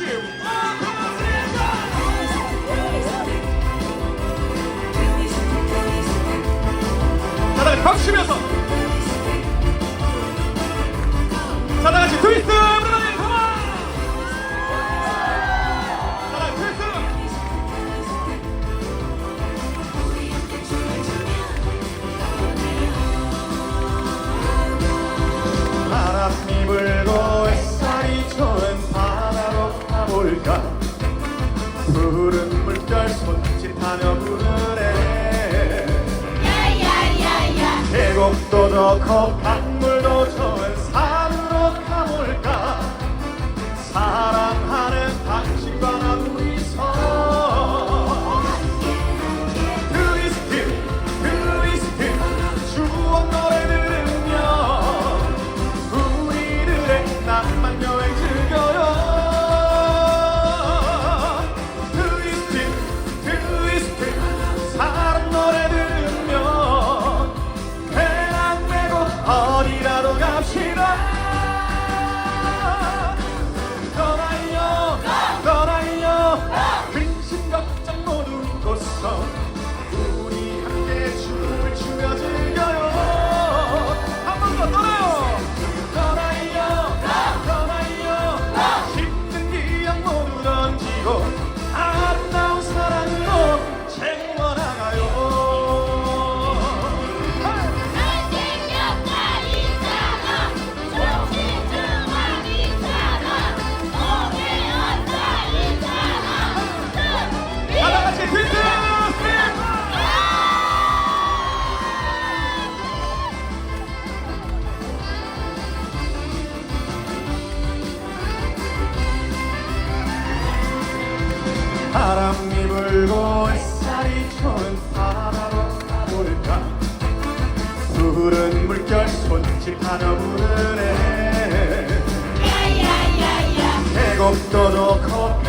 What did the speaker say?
같이 자, 다 같이 박수 치면서 자, 다 같이 트위스트 브라더링 컴온 자, 다 같이 트위스트! 바람이 불고 푸른 물결 손짓하며 부르네. 계곡도 좋고 바람이 불고 햇살이 좋은 바다로 가볼까? 푸른 물결 손짓하며 부르네 계곡도 좋고